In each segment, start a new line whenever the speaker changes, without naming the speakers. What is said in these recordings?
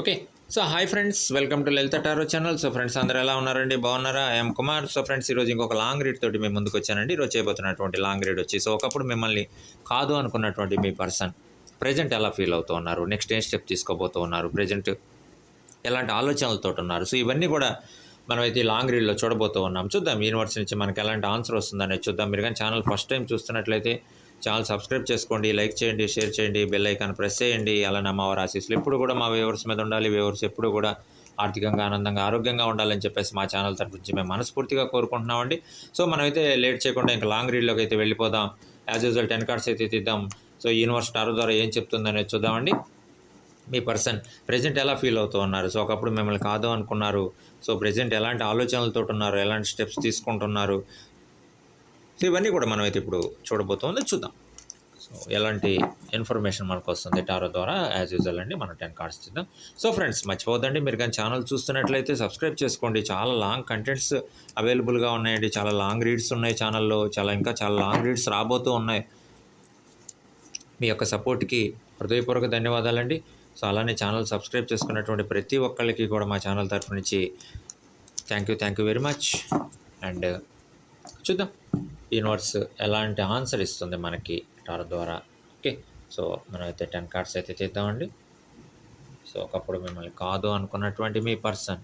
Okay. So hi friends. Welcome to Lalitha tarot channel. So friends అందరూ ఎలా ఉన్నారండి? బాగున్నారా? ఐఎమ్ కుమార్. సో ఫ్రెండ్స్ ఈరోజు ఇంకొక లాంగ్ రీడ్ తోటి మేము ముందుకు వచ్చానండి. ఈరోజు చేయబోతున్నటువంటి లాంగ్ రీడ్ వచ్చి సో ఒకప్పుడు మిమ్మల్ని కాదు అనుకున్నటువంటి మీ పర్సన్ ప్రజెంట్ ఎలా ఫీల్ అవుతూ ఉన్నారు? నెక్స్ట్ ఏం స్టెప్ తీసుకోబోతూ ఉన్నారు? ప్రజెంట్ ఎలాంటి ఆలోచనలతో ఉన్నారు? సో ఇవన్నీ కూడా మనమైతే ఈ లాంగ్ రీడ్లో చూడబోతూ ఉన్నాం. చూద్దాం యూనివర్స్ నుంచి మనకి ఎలాంటి ఆన్సర్ వస్తుందనేది చూద్దాం. మీరు కానీ ఛానల్ ఫస్ట్ టైం చూస్తున్నట్లయితే ఛానల్ సబ్స్క్రైబ్ చేసుకోండి లైక్ చేయండి షేర్ చేయండి బెల్ ఐకాన్ ప్రెస్ చేయండి. అలానే మా ఆశీస్సులు ఎప్పుడు కూడా మా వ్యూవర్స్ మీద ఉండాలి. వ్యూవర్స్ ఎప్పుడు కూడా ఆర్థికంగా ఆనందంగా ఆరోగ్యంగా ఉండాలని చెప్పేసి మా ఛానల్ తరఫు నుంచి మేము మనస్ఫూర్తిగా కోరుకుంటున్నామండి. సో మనమైతే లేట్ చేయకుండా ఇంకా లాంగ్ రీడ్లోకి అయితే వెళ్ళిపోదాం. యాజ్ యూజువల్ టెన్ కార్డ్స్ అయితే తీద్దాం. సో యూనివర్స్ టారో ద్వారా ఏం చెప్తుందనేది చూద్దామండి. మీ పర్సన్ ప్రజెంట్ ఎలా ఫీల్ అవుతూ ఉన్నారు? సో ఒకప్పుడు మిమ్మల్ని కాదు అనుకున్నారు. సో ప్రజెంట్ ఎలాంటి ఆలోచనలతో ఉన్నారు? ఎలాంటి స్టెప్స్ తీసుకుంటున్నారు? సో ఇవన్నీ కూడా మనం అయితే ఇప్పుడు చూడబోతుంది. చూద్దాం. సో ఎలాంటి ఇన్ఫర్మేషన్ మనకు వస్తుంది టారో ద్వారా యాజ్ యూజువల్ అండి మనం టెన్ కార్డ్స్ చూద్దాం సో ఫ్రెండ్స్ మర్చిపోద్దండి మీరు కానీ ఛానల్ చూస్తున్నట్లయితే సబ్స్క్రైబ్ చేసుకోండి. చాలా లాంగ్ కంటెంట్స్ అవైలబుల్గా ఉన్నాయండి. చాలా లాంగ్ రీడ్స్ ఉన్నాయి ఛానల్లో. చాలా ఇంకా చాలా లాంగ్ రీడ్స్ రాబోతూ ఉన్నాయి. మీ యొక్క సపోర్ట్కి హృదయపూర్వక ధన్యవాదాలండి. సో అలానే ఛానల్ సబ్స్క్రైబ్ చేసుకున్నటువంటి ప్రతి ఒక్కళ్ళకి కూడా మా ఛానల్ తరఫు నుంచి thank you thank you very much. And చూద్దాం. యూనివర్స్ ఎలాంటి ఆన్సర్ ఇస్తుంది మనకి టారో ద్వారా? ఓకే సో మనమైతే టెన్ కార్డ్స్ అయితే తీద్దామండి. సో ఒకప్పుడు మిమ్మల్ని కాదు అనుకున్నటువంటి మీ పర్సన్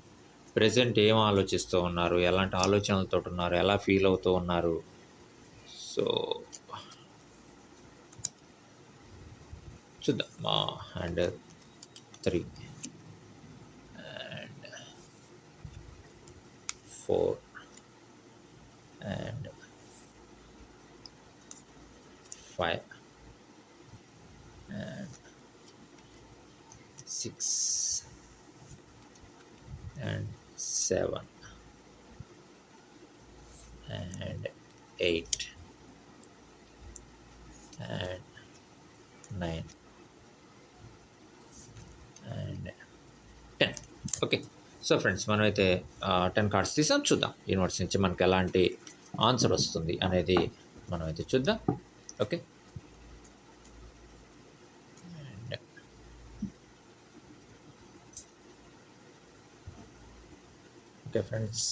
ప్రజెంట్ ఏం ఆలోచిస్తూ ఉన్నారు? ఎలాంటి ఆలోచనలతో ఉన్నారు? ఎలా ఫీల్ అవుతూ ఉన్నారు? సో చూద్దాం. మా and three and four and five and six and seven and eight and nine and ten okay so friends మనమైతే టెన్ కార్డ్స్ తీసాం. చూద్దాం. యూనివర్స్ నుంచి మనకి ఎలాంటి ఆన్సర్ వస్తుంది అనేది మనం అయితే చూద్దాం. Okay. And okay friends.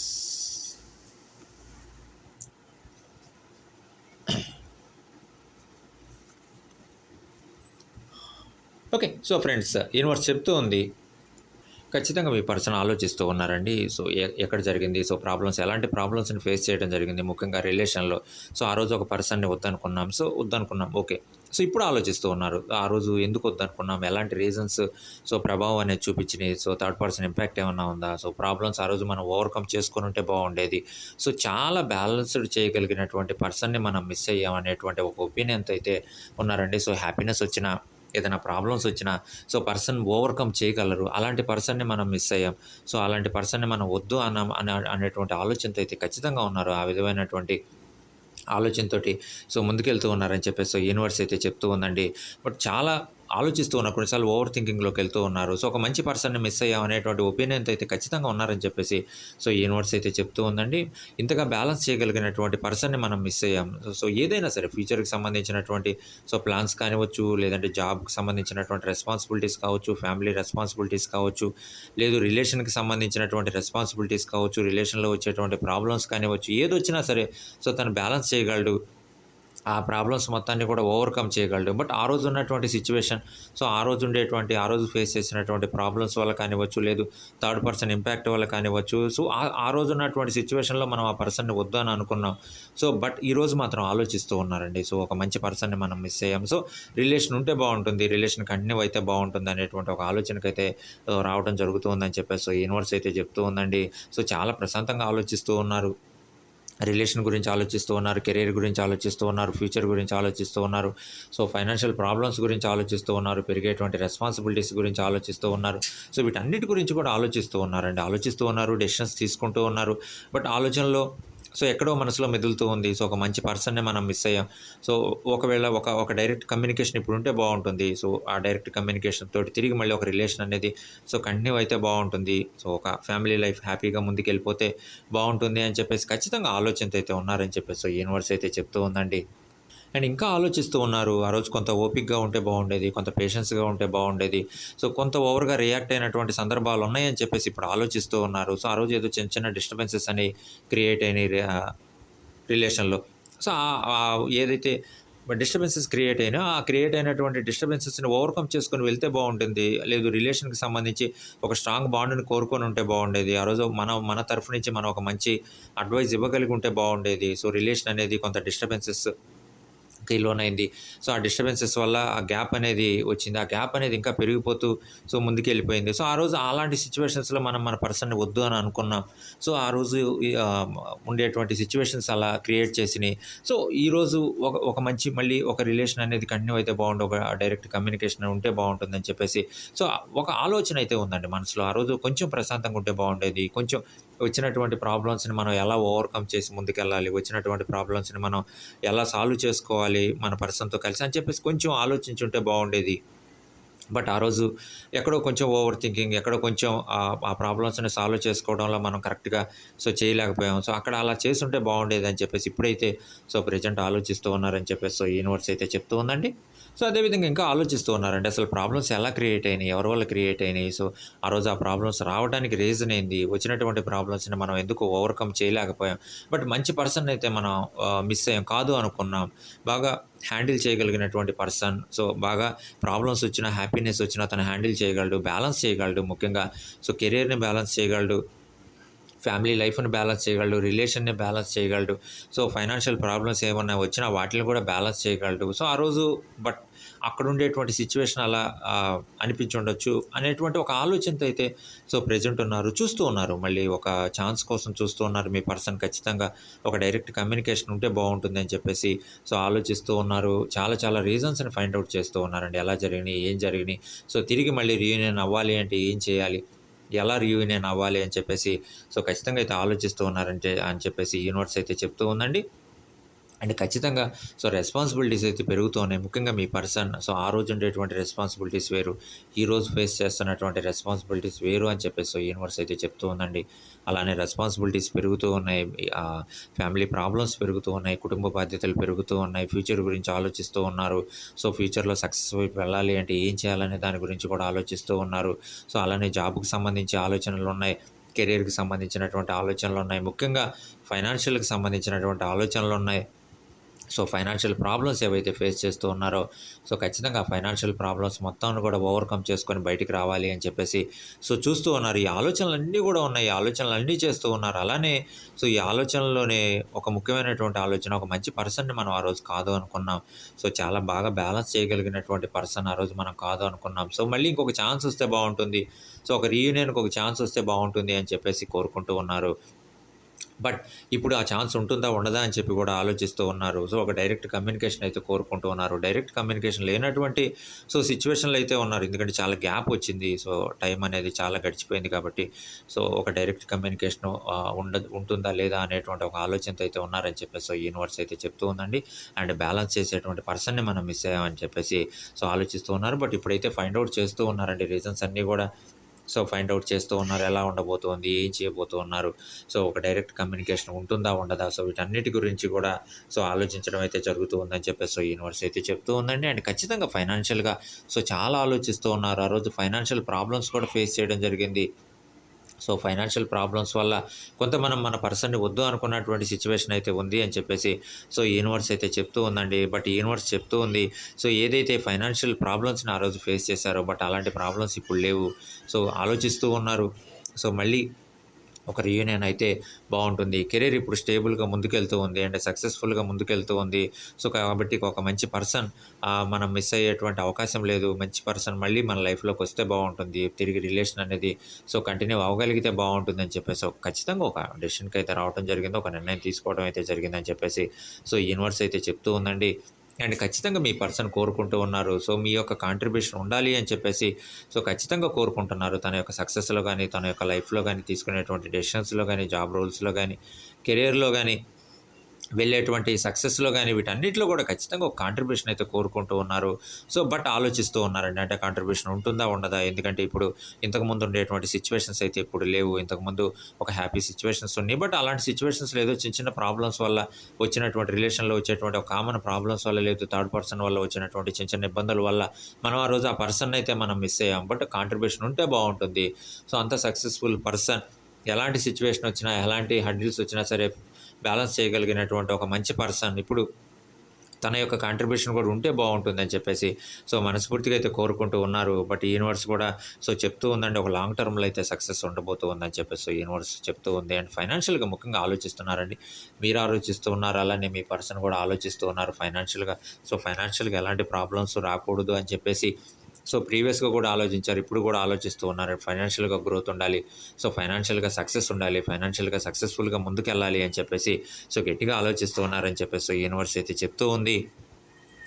Okay so friends universe చెప్తూ ఉంది ఖచ్చితంగా మీ పర్సన్ ఆలోచిస్తూ ఉన్నారండి. సో ఎ- ఎక్కడ జరిగింది? సో ప్రాబ్లమ్స్ ఎలాంటి ప్రాబ్లమ్స్ని ఫేస్ చేయడం జరిగింది? ముఖ్యంగా రిలేషన్లో. సో ఆ రోజు ఒక పర్సన్ని వద్దనుకున్నాం. సో వద్దనుకున్నాం. ఓకే. సో ఇప్పుడు ఆలోచిస్తూ ఉన్నారు. ఆ రోజు ఎందుకు వద్దనుకున్నాం? ఎలాంటి రీజన్స్? సో ప్రభావం అనేది చూపించినాయి. సో థర్డ్ పర్సన్ ఇంపాక్ట్ ఏమన్నా ఉందా? సో ప్రాబ్లమ్స్ ఆ రోజు మనం ఓవర్కమ్ చేసుకుని ఉంటే బాగుండేది. సో చాలా బ్యాలెన్స్డ్ చేయగలిగినటువంటి పర్సన్ని మనం మిస్ అయ్యామనేటువంటి ఒక ఒపీనియన్తో అయితే ఉన్నారండి. సో హ్యాపీనెస్ వచ్చిన ఏదైనా ప్రాబ్లమ్స్ వచ్చినా సో పర్సన్ ఓవర్కమ్ చేయగలరు. అలాంటి పర్సన్ని మనం మిస్ అయ్యాం. సో అలాంటి పర్సన్ని మనం వద్దు అన్న అనే అనేటువంటి ఆలోచనతో అయితే ఖచ్చితంగా ఉన్నారు. ఆ విధమైనటువంటి ఆలోచనతోటి సో ముందుకెళ్తూ ఉన్నారని చెప్పేసి సో యూనివర్స్ అయితే చెప్తూ ఉందండి. బట్ చాలా ఆలోచిస్తూ ఉన్నారు. కొన్నిసార్లు ఓవర్ థింకింగ్లోకి వెళ్తూ ఉన్నారు. సో ఒక మంచి పర్సన్ని మిస్ అయ్యామనేటువంటి ఒపీనియన్తో అయితే ఖచ్చితంగా ఉన్నారని చెప్పేసి సో యూనివర్స్ అయితే చెప్తూ ఉందండి. ఇంతగా బ్యాలెన్స్ చేయగలిగినటువంటి పర్సన్ని మనం మిస్ అయ్యాం. సో- సో ఏదైనా సరే ఫ్యూచర్కి సంబంధించినటువంటి సో ప్లాన్స్ కానివచ్చు లేదంటే జాబ్కి సంబంధించినటువంటి రెస్పాన్సిబిలిటీస్ కావచ్చు ఫ్యామిలీ రెస్పాన్సిబిలిటీస్ కావచ్చు లేదు రిలేషన్కి సంబంధించినటువంటి రెస్పాన్సిబిలిటీస్ కావచ్చు రిలేషన్లో వచ్చేటువంటి ప్రాబ్లమ్స్ కానివచ్చు ఏది వచ్చినా సరే సో తను బ్యాలెన్స్ చేయగలడు ఆ ప్రాబ్లమ్స్ మొత్తాన్ని కూడా ఓవర్కమ్ చేయగలడు. బట్ ఆ రోజు ఉన్నటువంటి సిచ్యువేషన్ సో ఆ రోజు ఉండేటువంటి ఆ రోజు ఫేస్ చేసినటువంటి ప్రాబ్లమ్స్ వల్ల కానివ్వచ్చు లేదు థర్డ్ పర్సన్ ఇంపాక్ట్ వల్ల కానివ్వచ్చు సో ఆ ఆ రోజు ఉన్నటువంటి సిచ్యువేషన్లో మనం ఆ పర్సన్ని వద్దు అని అనుకున్నాం. సో బట్ ఈరోజు మాత్రం ఆలోచిస్తూ ఉన్నారండి. సో ఒక మంచి పర్సన్ని మనం మిస్ అయ్యాం. సో రిలేషన్ ఉంటే బాగుంటుంది రిలేషన్ కంటిన్యూ అయితే బాగుంటుంది అనేటువంటి ఒక ఆలోచనకైతే ఆ, రావడం జరుగుతుందని చెప్పేసి సో యూనివర్స్ అయితే చెప్తూ ఉందండి. సో చాలా ప్రశాంతంగా ఆలోచిస్తూ ఉన్నారు. రిలేషన్ గురించి ఆలోచిస్తూ ఉన్నారు కెరీర్ గురించి ఆలోచిస్తూ ఉన్నారు ఫ్యూచర్ గురించి ఆలోచిస్తూ ఉన్నారు. సో ఫైనాన్షియల్ ప్రాబ్లమ్స్ గురించి ఆలోచిస్తూ ఉన్నారు పెరిగేటువంటి రెస్పాన్సిబిలిటీస్ గురించి ఆలోచిస్తూ ఉన్నారు. సో వీటన్నిటి గురించి కూడా ఆలోచిస్తూ ఉన్నారండి. ఆలోచిస్తూ ఉన్నారు డెసిషన్స్ తీసుకుంటూ ఉన్నారు. బట్ ఆలోచనలో సో ఎక్కడో మనసులో మెదులుతూ ఉంది. సో ఒక మంచి పర్సన్నే మనం మిస్ అయ్యాం. సో ఒకవేళ ఒక ఒక డైరెక్ట్ కమ్యూనికేషన్ ఇప్పుడు ఉంటే బాగుంటుంది. సో ఆ డైరెక్ట్ కమ్యూనికేషన్ తోటి తిరిగి మళ్ళీ ఒక రిలేషన్ అనేది సో కంటిన్యూ అయితే బాగుంటుంది. సో ఒక ఫ్యామిలీ లైఫ్ హ్యాపీగా ముందుకు వెళ్ళిపోతే బాగుంటుంది అని చెప్పేసి ఖచ్చితంగా ఆలోచనతో అయితే ఉన్నారని చెప్పేసి సో యూనివర్స్ అయితే చెప్తూ ఉందండి. అండ్ ఇంకా ఆలోచిస్తూ ఉన్నారు. ఆ రోజు కొంత ఓపిక్గా ఉంటే బాగుండేది కొంత పేషెన్స్గా ఉంటే బాగుండేది. సో కొంత ఓవర్గా రియాక్ట్ అయినటువంటి సందర్భాలు ఉన్నాయని చెప్పేసి ఇప్పుడు ఆలోచిస్తూ ఉన్నారు. సో ఆ రోజు ఏదో చిన్న చిన్న డిస్టర్బెన్సెస్ అని క్రియేట్ అయినాయి రిలేషన్లో సో ఏదైతే డిస్టర్బెన్సెస్ క్రియేట్ అయినా ఆ క్రియేట్ అయినటువంటి డిస్టర్బెన్సెస్ని ఓవర్కమ్ చేసుకొని వెళ్తే బాగుంటుంది. లేదు రిలేషన్కి సంబంధించి ఒక స్ట్రాంగ్ బాండ్ని కోరుకొని ఉంటే బాగుండేది. ఆ రోజు మనం మన తరఫు నుంచి మనం ఒక మంచి అడ్వైస్ ఇవ్వగలిగి ఉంటే బాగుండేది. సో రిలేషన్ అనేది కొంత డిస్టర్బెన్సెస్ కి లోనైంది. సో ఆ డిస్టర్బెన్సెస్ వల్ల ఆ గ్యాప్ అనేది వచ్చింది. ఆ గ్యాప్ అనేది ఇంకా పెరిగిపోతూ సో ముందుకు వెళ్ళిపోయింది సో ఆ రోజు అలాంటి సిచ్యువేషన్స్లో మనం మన పర్సన్ని వద్దు అని అనుకున్నాం. సో ఆ రోజు ఉండేటువంటి సిచ్యువేషన్స్ అలా క్రియేట్ చేసినాయి. సో ఈరోజు ఒక ఒక మంచి మళ్ళీ ఒక రిలేషన్ అనేది కంటిన్యూ అయితే బాగుండు ఒక డైరెక్ట్ కమ్యూనికేషన్ ఉంటే బాగుంటుందని చెప్పేసి. సో ఒక ఆలోచన అయితే ఉందండి మనసులో. ఆ రోజు కొంచెం ప్రశాంతంగా ఉంటే బాగుండేది. కొంచెం వచ్చినటువంటి ప్రాబ్లమ్స్ని మనం ఎలా ఓవర్కమ్ చేసి ముందుకెళ్ళాలి? వచ్చినటువంటి ప్రాబ్లమ్స్ని మనం ఎలా సాల్వ్ చేసుకోవాలి? మన పర్సన్తో కలిసి అని చెప్పేసి కొంచెం ఆలోచించుంటే బాగుండేది బట్ ఆ రోజు ఎక్కడో కొంచెం ఓవర్ థింకింగ్ ఎక్కడో కొంచెం ఆ- ప్రాబ్లమ్స్ని సాల్వ్ చేసుకోవడంలో మనం కరెక్ట్గా సో చేయలేకపోయాం. సో అక్కడ అలా చేస్తుంటే బాగుండేది అని చెప్పేసి ఇప్పుడైతే సో ప్రజెంట్ ఆలోచిస్తూ ఉన్నారని చెప్పేసి సో యూనివర్స్ అయితే చెప్తూ ఉందండి. సో అదేవిధంగా ఇంకా ఆలోచిస్తూ ఉన్నారండి. అసలు ప్రాబ్లమ్స్ ఎలా క్రియేట్ అయినాయి? ఎవరి వల్ల క్రియేట్ అయినాయి? సో ఆ రోజు ఆ ప్రాబ్లమ్స్ రావడానికి రీజన్ ఏంది? వచ్చినటువంటి ప్రాబ్లమ్స్ని మనం ఎందుకు ఓవర్కమ్ చేయలేకపోయాం? బట్ మంచి పర్సన్ అయితే మనం మిస్ అయ్యాం కాదు అనుకున్నాం. బాగా హ్యాండిల్ చేయగలిగినటువంటి పర్సన్ సో బాగా ప్రాబ్లమ్స్ వచ్చినా హ్యాపీనెస్ వచ్చినా తను హ్యాండిల్ చేయగలడు బ్యాలెన్స్ చేయగలడు ముఖ్యంగా. సో కెరీర్ని బ్యాలెన్స్ చేయగలడు ఫ్యామిలీ లైఫ్ని బ్యాలెన్స్ చేయగలడు రిలేషన్ని బ్యాలెన్స్ చేయగలడు. సో ఫైనాన్షియల్ ప్రాబ్లమ్స్ ఏమన్నా వచ్చినా వాటిని కూడా బ్యాలెన్స్ చేయగలడు. సో ఆ రోజు బట్ అక్కడ ఉండేటువంటి సిచ్యువేషన్ అలా ఆ, అనిపించి ఉండొచ్చు అనేటువంటి ఒక ఆలోచనతో అయితే సో ప్రజెంట్ ఉన్నారు చూస్తూ ఉన్నారు. మళ్ళీ ఒక ఛాన్స్ కోసం చూస్తూ ఉన్నారు. మీ పర్సన్ ఖచ్చితంగా ఒక డైరెక్ట్ కమ్యూనికేషన్ ఉంటే బాగుంటుంది అని చెప్పేసి సో ఆలోచిస్తూ ఉన్నారు. చాలా చాలా రీజన్స్ని ఫైండ్ అవుట్ చేస్తూ ఉన్నారండి. ఎలా జరిగినాయి ఏం జరిగినాయి? సో తిరిగి మళ్ళీ రీయూనియన్ అవ్వాలి అంటే ఏం చేయాలి? ఎలా రీయూనియన్ అవ్వాలి అని చెప్పేసి సో ఖచ్చితంగా అయితే ఆలోచిస్తూ ఉన్నారంటే అని చెప్పేసి యూనివర్స్ అయితే చెప్తూ ఉందండి. అండ్ ఖచ్చితంగా సో రెస్పాన్సిబిలిటీస్ అయితే పెరుగుతూ ఉన్నాయి. ముఖ్యంగా మీ పర్సన్ సో ఆ రోజు ఉండేటువంటి రెస్పాన్సిబిలిటీస్ వేరు ఈ రోజు ఫేస్ చేస్తున్నటువంటి రెస్పాన్సిబిలిటీస్ వేరు అని చెప్పేసి సో యూనివర్స్ అయితే చెప్తూ ఉందండి. అలానే రెస్పాన్సిబిలిటీస్ పెరుగుతూ ఉన్నాయి ఫ్యామిలీ ప్రాబ్లమ్స్ పెరుగుతూ ఉన్నాయి కుటుంబ బాధ్యతలు పెరుగుతూ ఉన్నాయి ఫ్యూచర్ గురించి ఆలోచిస్తూ ఉన్నారు. సో ఫ్యూచర్లో సక్సెస్ వైపు వెళ్ళాలి అంటే ఏం చేయాలనే దాని గురించి కూడా ఆలోచిస్తూ ఉన్నారు. సో అలానే జాబ్కి సంబంధించి ఆలోచనలు ఉన్నాయి కెరీర్కి సంబంధించినటువంటి ఆలోచనలు ఉన్నాయి. ముఖ్యంగా ఫైనాన్షియల్కి సంబంధించినటువంటి ఆలోచనలు ఉన్నాయి. సో ఫైనాన్షియల్ ప్రాబ్లమ్స్ ఏవైతే ఫేస్ చేస్తూ ఉన్నారో సో ఖచ్చితంగా ఫైనాన్షియల్ ప్రాబ్లమ్స్ మొత్తాన్ని కూడా ఓవర్కమ్ చేసుకొని బయటికి రావాలి అని చెప్పేసి సో చూస్తూ ఉన్నారు. ఈ ఆలోచనలన్నీ కూడా ఉన్నాయి. ఈ ఆలోచనలన్నీ చేస్తూ ఉన్నారు. అలానే సో ఈ ఆలోచనలోనే ఒక ముఖ్యమైనటువంటి ఆలోచన ఒక మంచి పర్సన్ని మనం ఆ రోజు కాదు అనుకున్నాం. సో చాలా బాగా బ్యాలెన్స్ చేయగలిగినటువంటి పర్సన్ ఆ రోజు మనం కాదు అనుకున్నాం. సో మళ్ళీ ఇంకొక ఛాన్స్ వస్తే బాగుంటుంది. సో ఒక రీయూనియన్కి ఒక ఛాన్స్ వస్తే బాగుంటుంది అని చెప్పేసి కోరుకుంటూ ఉన్నారు. బట్ ఇప్పుడు ఆ ఛాన్స్ ఉంటుందా ఉండదా అని చెప్పి కూడా ఆలోచిస్తూ ఉన్నారు. సో ఒక డైరెక్ట్ కమ్యూనికేషన్ అయితే కోరుకుంటూ ఉన్నారు. డైరెక్ట్ కమ్యూనికేషన్ లేనటువంటి సో సిచ్యువేషన్లు అయితే ఉన్నారు. ఎందుకంటే చాలా గ్యాప్ వచ్చింది. సో టైం అనేది చాలా గడిచిపోయింది కాబట్టి సో ఒక డైరెక్ట్ కమ్యూనికేషన్ ఉండ ఉంటుందా లేదా అనేటువంటి ఒక ఆలోచనతో అయితే ఉన్నారని చెప్పేసి సో యూనివర్స్ అయితే చెప్తూ ఉందండి. అండ్ బ్యాలెన్స్ చేసేటువంటి పర్సన్ని మనం మిస్ అయ్యామని చెప్పేసి సో ఆలోచిస్తూ ఉన్నారు. బట్ ఇప్పుడైతే ఫైండ్ అవుట్ చేస్తూ ఉన్నారండి. రీజన్స్ అన్నీ కూడా సో ఫైండ్ అవుట్ చేస్తూ ఉన్నారు ఎలా ఉండబోతోంది ఏం చేయబోతూ ఉన్నారు సో ఒక డైరెక్ట్ కమ్యూనికేషన్ ఉంటుందా ఉండదా? సో వీటన్నిటి గురించి కూడా సో ఆలోచించడం అయితే జరుగుతూ ఉందని చెప్పేసి సో యూనివర్స్ అయితే చెప్తూ ఉందండి. అండ్ ఖచ్చితంగా ఫైనాన్షియల్గా సో చాలా ఆలోచిస్తూ ఉన్నారు. ఆ రోజు ఫైనాన్షియల్ ప్రాబ్లమ్స్ కూడా ఫేస్ చేయడం జరిగింది. సో ఫైనాన్షియల్ ప్రాబ్లమ్స్ వల్ల కొంత మనం మన పర్సన్ని వద్దు అనుకున్నటువంటి సిచ్యువేషన్ అయితే ఉంది అని చెప్పేసి సో యూనివర్స్ అయితే చెప్తూ ఉందండి. బట్ యూనివర్స్ చెప్తూ ఉంది సో ఏదైతే ఫైనాన్షియల్ ప్రాబ్లమ్స్ని ఆ రోజు ఫేస్ చేశారో బట్ అలాంటి ప్రాబ్లమ్స్ ఇప్పుడు లేవు. సో ఆలోచిస్తూ ఉన్నారు. సో మళ్ళీ ఒక రీయూనియన్ అయితే బాగుంటుంది. కెరీర్ ఇప్పుడు స్టేబుల్గా ముందుకెళ్తూ ఉంది. అండ్ సక్సెస్ఫుల్గా ముందుకెళ్తూ ఉంది. సో కాబట్టి ఒక మంచి పర్సన్ మనం మిస్ అయ్యేటువంటి అవకాశం లేదు. మంచి పర్సన్ మళ్ళీ మన లైఫ్లోకి వస్తే బాగుంటుంది. తిరిగి రిలేషన్ అనేది సో కంటిన్యూ అవ్వగలిగితే బాగుంటుంది అని చెప్పేసి ఒక ఖచ్చితంగా ఒక డెసిషన్కి అయితే రావడం జరిగింది. ఒక నిర్ణయం తీసుకోవడం అయితే జరిగిందని చెప్పేసి సో యూనివర్స్ అయితే చెప్తూ ఉందండి. అండ్ ఖచ్చితంగా మీ పర్సన్ కోరుకుంటూ ఉన్నారు. సో మీ యొక్క కాంట్రిబ్యూషన్ ఉండాలి అని చెప్పేసి సో ఖచ్చితంగా కోరుకుంటున్నారు. తన యొక్క సక్సెస్లో కానీ తన యొక్క లైఫ్లో కానీ తీసుకునేటువంటి డెసిషన్స్లో కానీ జాబ్ రోల్స్లో కానీ కెరియర్లో కానీ వెళ్ళేటువంటి సక్సెస్‌లో కానీ వీటన్నిటిలో కూడా ఖచ్చితంగా ఒక కాంట్రిబ్యూషన్ అయితే కోరుకుంటూ ఉన్నారు. సో, బట్ ఆలోచిస్తూ ఉన్నారండి. అంటే కాంట్రిబ్యూషన్ ఉంటుందా? ఉండదా? ఎందుకంటే ఇప్పుడు ఇంతకుముందు ఉండేటువంటి సిచ్యువేషన్స్ అయితే ఇప్పుడు లేవు. ఇంతకుముందు ఒక హ్యాపీ సిచ్యువేషన్స్ ఉన్నాయి. బట్ అలాంటి సిచ్యువేషన్స్ లేదో చిన్న చిన్న ప్రాబ్లమ్స్ వల్ల వచ్చినటువంటి రిలేషన్‌లో వచ్చేటువంటి ఒక కామన్ ప్రాబ్లమ్స్ వల్ల లేదు థర్డ్ పర్సన్ వల్ల వచ్చినటువంటి చిన్న చిన్న ఇబ్బందుల వల్ల మనం ఆ రోజు ఆ పర్సన్ అయితే మనం మిస్ అయ్యాం. బట్ కాంట్రిబ్యూషన్ ఉంటే బాగుంటుంది సో, అంత సక్సెస్‌ఫుల్ పర్సన్ ఎలాంటి సిచ్యువేషన్ వచ్చినా, ఎలాంటి హడ్డిల్స్ వచ్చినా సరే బ్యాలెన్స్ చేయగలిగినటువంటి ఒక మంచి పర్సన్ ఇప్పుడు తన యొక్క కాంట్రిబ్యూషన్ కూడా ఉంటే బాగుంటుందని చెప్పేసి సో మనస్ఫూర్తిగా అయితే కోరుకుంటూ ఉన్నారు. బట్ యూనివర్స్ కూడా సో చెప్తూ ఉందండి ఒక లాంగ్ టర్మ్లో అయితే సక్సెస్ ఉండబోతూ ఉందని చెప్పేసి సో యూనివర్స్ చెప్తూ ఉంది. అండ్ ఫైనాన్షియల్గా ముఖ్యంగా ఆలోచిస్తున్నారండి. మీరు ఆలోచిస్తూ ఉన్నారు అలానే మీ పర్సన్ కూడా ఆలోచిస్తూ ఉన్నారు ఫైనాన్షియల్గా సో ఫైనాన్షియల్గా ఎలాంటి ప్రాబ్లమ్స్ రాకూడదు అని చెప్పేసి సో ప్రీవియస్గా కూడా ఆలోచించారు. ఇప్పుడు కూడా ఆలోచిస్తూ ఉన్నారు. ఫైనాన్షియల్గా గ్రోత్ ఉండాలి. సో ఫైనాన్షియల్గా సక్సెస్ ఉండాలి. ఫైనాన్షియల్గా సక్సెస్ఫుల్గా ముందుకెళ్ళాలి అని చెప్పేసి సో గట్టిగా ఆలోచిస్తూ ఉన్నారని చెప్పేసి సో యూనివర్స్ అయితే చెప్తూ ఉంది.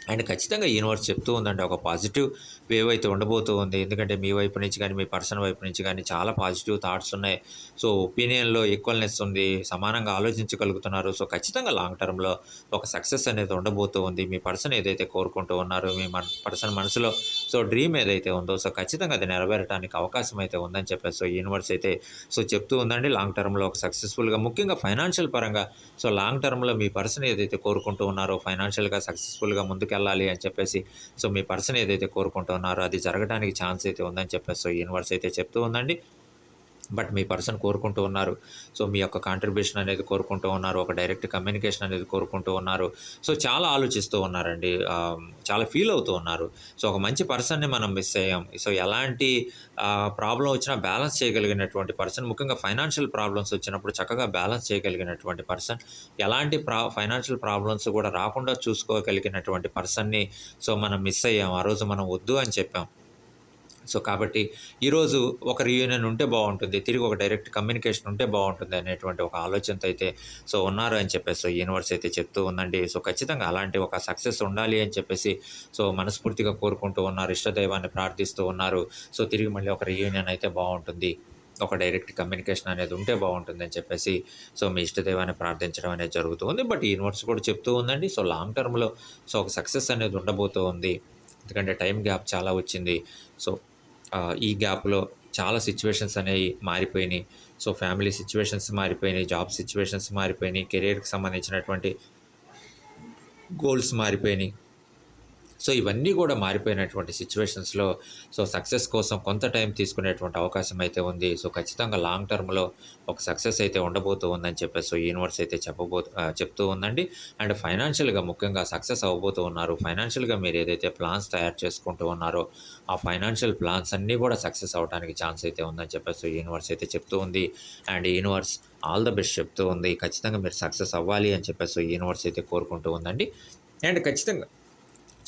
అండ్ ఖచ్చితంగా యూనివర్స్ చెప్తూ ఉందంటే ఒక పాజిటివ్ వేవ్ అయితే ఉండబోతూ ఉంది. ఎందుకంటే మీ వైపు నుంచి కానీ మీ పర్సన్ వైపు నుంచి కానీ చాలా పాజిటివ్ థాట్స్ ఉన్నాయి. సో ఒపీనియన్లో ఈక్వల్నెస్ ఉంది. సమానంగా ఆలోచించగలుగుతున్నారు. సో ఖచ్చితంగా లాంగ్ టర్మ్లో ఒక సక్సెస్ అనేది ఉండబోతూ ఉంది. మీ పర్సన్ ఏదైతే కోరుకుంటూ ఉన్నారో మీ మన పర్సన్ మనసులో సో డ్రీమ్ ఏదైతే ఉందో సో ఖచ్చితంగా అది నెరవేరడానికి అవకాశం అయితే ఉందని చెప్పేసి సో యూనివర్స్ అయితే సో చెప్తూ ఉందండి. లాంగ్ టర్మ్లో ఒక సక్సెస్ఫుల్గా ముఖ్యంగా ఫైనాన్షియల్ పరంగా సో లాంగ్ టర్మ్లో మీ పర్సన్ ఏదైతే కోరుకుంటూ ఉన్నారో ఫైనాన్షియల్గా సక్సెస్ఫుల్గా ముందుకెళ్ళాలి అని చెప్పేసి సో మీ పర్సన్ ఏదైతే కోరుకుంటూ ఉన్నారు. అది జరగడానికి ఛాన్స్ అయితే ఉందని చెప్పేసి సో యూనివర్స్ అయితే చెప్తూ ఉందండి. బట్ మీ పర్సన్ కోరుకుంటూ ఉన్నారు. సో మీ యొక్క కాంట్రిబ్యూషన్ అనేది కోరుకుంటూ ఉన్నారు. ఒక డైరెక్ట్ కమ్యూనికేషన్ అనేది కోరుకుంటూ ఉన్నారు. సో చాలా ఆలోచిస్తూ ఉన్నారండి. చాలా ఫీల్ అవుతూ ఉన్నారు. సో ఒక మంచి పర్సన్ని మనం మిస్ అయ్యాం. సో ఎలాంటి ప్రాబ్లం వచ్చినా బ్యాలెన్స్ చేయగలిగినటువంటి పర్సన్ ముఖ్యంగా ఫైనాన్షియల్ ప్రాబ్లమ్స్ వచ్చినప్పుడు చక్కగా బ్యాలెన్స్ చేయగలిగినటువంటి పర్సన్ ఎలాంటి ప్రా ఫైనాన్షియల్ ప్రాబ్లమ్స్ కూడా రాకుండా చూసుకోగలిగినటువంటి పర్సన్ని సో మనం మిస్ అయ్యాం. ఆ రోజు మనం వద్దు అని చెప్పాం. సో కాబట్టి ఈరోజు ఒక రీయూనియన్ ఉంటే బాగుంటుంది. తిరిగి ఒక డైరెక్ట్ కమ్యూనికేషన్ ఉంటే బాగుంటుంది అనేటువంటి ఒక ఆలోచనతో అయితే సో ఉన్నారు అని చెప్పేసి సో యూనివర్స్ అయితే చెప్తూ ఉందండి. సో ఖచ్చితంగా అలాంటి ఒక సక్సెస్ ఉండాలి అని చెప్పేసి సో మనస్ఫూర్తిగా కోరుకుంటూ ఉన్నారు. ఇష్టదైవాన్ని ప్రార్థిస్తూ ఉన్నారు. సో తిరిగి మళ్ళీ ఒక రీయూనియన్ అయితే బాగుంటుంది. ఒక డైరెక్ట్ కమ్యూనికేషన్ అనేది ఉంటే బాగుంటుంది అని చెప్పేసి సో మీ ఇష్టదేవాన్ని ప్రార్థించడం అనేది జరుగుతుంది బట్ యూనివర్స్ కూడా చెప్తూ ఉందండి. సో లాంగ్ టర్మ్లో సో ఒక సక్సెస్ అనేది ఉండబోతూ ఉంది. ఎందుకంటే టైం గ్యాప్ చాలా వచ్చింది. సో ఈ గ్యాప్లో చాలా సిచ్యువేషన్స్ అనేవి మారిపోయినాయి. సో ఫ్యామిలీ సిచ్యువేషన్స్ మారిపోయినాయి జాబ్ సిచ్యువేషన్స్ మారిపోయినాయి కెరీర్కి సంబంధించినటువంటి గోల్స్ మారిపోయినాయి. సో ఇవన్నీ కూడా మారిపోయినటువంటి సిచ్యువేషన్స్లో సో సక్సెస్ కోసం కొంత టైం తీసుకునేటువంటి అవకాశం అయితే ఉంది. సో ఖచ్చితంగా లాంగ్ టర్మ్లో ఒక సక్సెస్ అయితే ఉండబోతూ ఉందని చెప్పేసి సో యూనివర్స్ అయితే చెప్పబో చెప్తూ ఉందండి. అండ్ ఫైనాన్షియల్గా ముఖ్యంగా సక్సెస్ అవ్వబోతూ ఉన్నారు. ఫైనాన్షియల్గా మీరు ఏదైతే ప్లాన్స్ తయారు చేసుకుంటూ ఉన్నారో ఆ ఫైనాన్షియల్ ప్లాన్స్ అన్నీ కూడా సక్సెస్ అవడానికి ఛాన్స్ అయితే ఉందని చెప్పేసి యూనివర్స్ అయితే చెప్తూ ఉంది. And universe all the best చెప్తూ ఉంది. ఖచ్చితంగా మీరు సక్సెస్ అవ్వాలి అని చెప్పేసి యూనివర్స్ అయితే కోరుకుంటూ ఉందండి. అండ్ ఖచ్చితంగా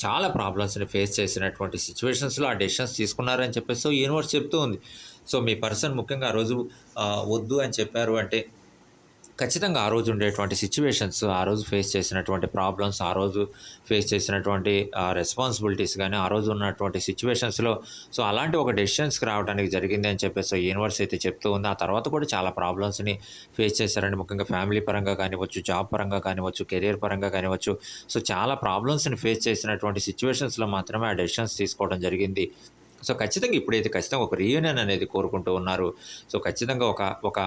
చాలా ప్రాబ్లమ్స్ని ఫేస్ చేసినటువంటి సిచ్యువేషన్స్లో ఆ డెసిషన్స్ తీసుకున్నారని చెప్పేసి సో యూనివర్స్ చెప్తూ ఉంది. సో మీ పర్సన్ ముఖ్యంగా ఆ రోజు వద్దు అని చెప్పారు అంటే ఖచ్చితంగా ఆ రోజు ఉండేటువంటి సిచ్యువేషన్స్ ఆ రోజు ఫేస్ చేసినటువంటి ప్రాబ్లమ్స్ ఆ రోజు ఫేస్ చేసినటువంటి రెస్పాన్సిబిలిటీస్ కానీ ఆ రోజు ఉన్నటువంటి సిచ్యువేషన్స్లో సో అలాంటి ఒక డెసిషన్స్కి రావడానికి జరిగింది అని చెప్పేసి సో యూనివర్స్ అయితే చెప్తూ ఉంది. ఆ తర్వాత కూడా చాలా ప్రాబ్లమ్స్ని ఫేస్ చేశారండి. ముఖ్యంగా ఫ్యామిలీ పరంగా కానివ్వచ్చు జాబ్ పరంగా కానివ్వచ్చు కెరీర్ పరంగా కానివ్వచ్చు. సో చాలా ప్రాబ్లమ్స్ని ఫేస్ చేసినటువంటి సిచ్యువేషన్స్లో మాత్రమే ఆ డెసిషన్స్ తీసుకోవడం జరిగింది. సో ఖచ్చితంగా ఇప్పుడైతే ఖచ్చితంగా ఒక రీయూనియన్ అనేది కోరుకుంటూ ఉన్నారు. సో ఖచ్చితంగా ఒక ఒక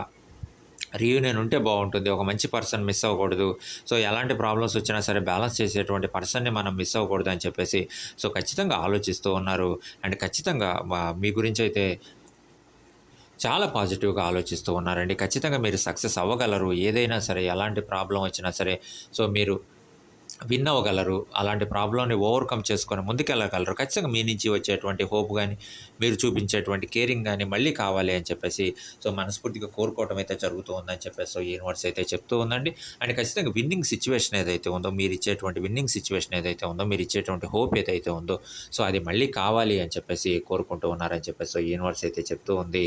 రీయూనియన్ ఉంటే బాగుంటుంది. ఒక మంచి పర్సన్ మిస్ అవ్వకూడదు. సో ఎలాంటి ప్రాబ్లమ్స్ వచ్చినా సరే బ్యాలెన్స్ చేసేటువంటి పర్సన్ని మనం మిస్ అవ్వకూడదు అని చెప్పేసి సో ఖచ్చితంగా ఆలోచిస్తూ ఉన్నారు. అండ్ ఖచ్చితంగా మీ గురించి అయితే చాలా పాజిటివ్గా ఆలోచిస్తూ ఉన్నారండి. ఖచ్చితంగా మీరు సక్సెస్ అవ్వగలరు. ఏదైనా సరే ఎలాంటి ప్రాబ్లం వచ్చినా సరే సో మీరు విన్ అవ్వగలరు అలాంటి ప్రాబ్లంని ఓవర్కమ్ చేసుకొని ముందుకెళ్ళగలరు. ఖచ్చితంగా మీ నుంచి వచ్చేటువంటి హోప్ కానీ మీరు చూపించేటువంటి కేరింగ్ కానీ మళ్ళీ కావాలి అని చెప్పేసి సో మనస్ఫూర్తిగా కోరుకోవటం అయితే జరుగుతూ ఉందని చెప్పేసి సో యూనివర్స్ అయితే చెప్తూ ఉందండి. అండ్ ఖచ్చితంగా విన్నింగ్ సిచ్యువేషన్ ఏదైతే ఉందో మీరు ఇచ్చేటువంటి విన్నింగ్ సిచ్యువేషన్ ఏదైతే ఉందో మీరు ఇచ్చేటువంటి హోప్ ఏదైతే ఉందో సో అది మళ్ళీ కావాలి అని చెప్పేసి కోరుకుంటూ ఉన్నారని చెప్పేసి సో యూనివర్స్ అయితే చెప్తూ ఉంది.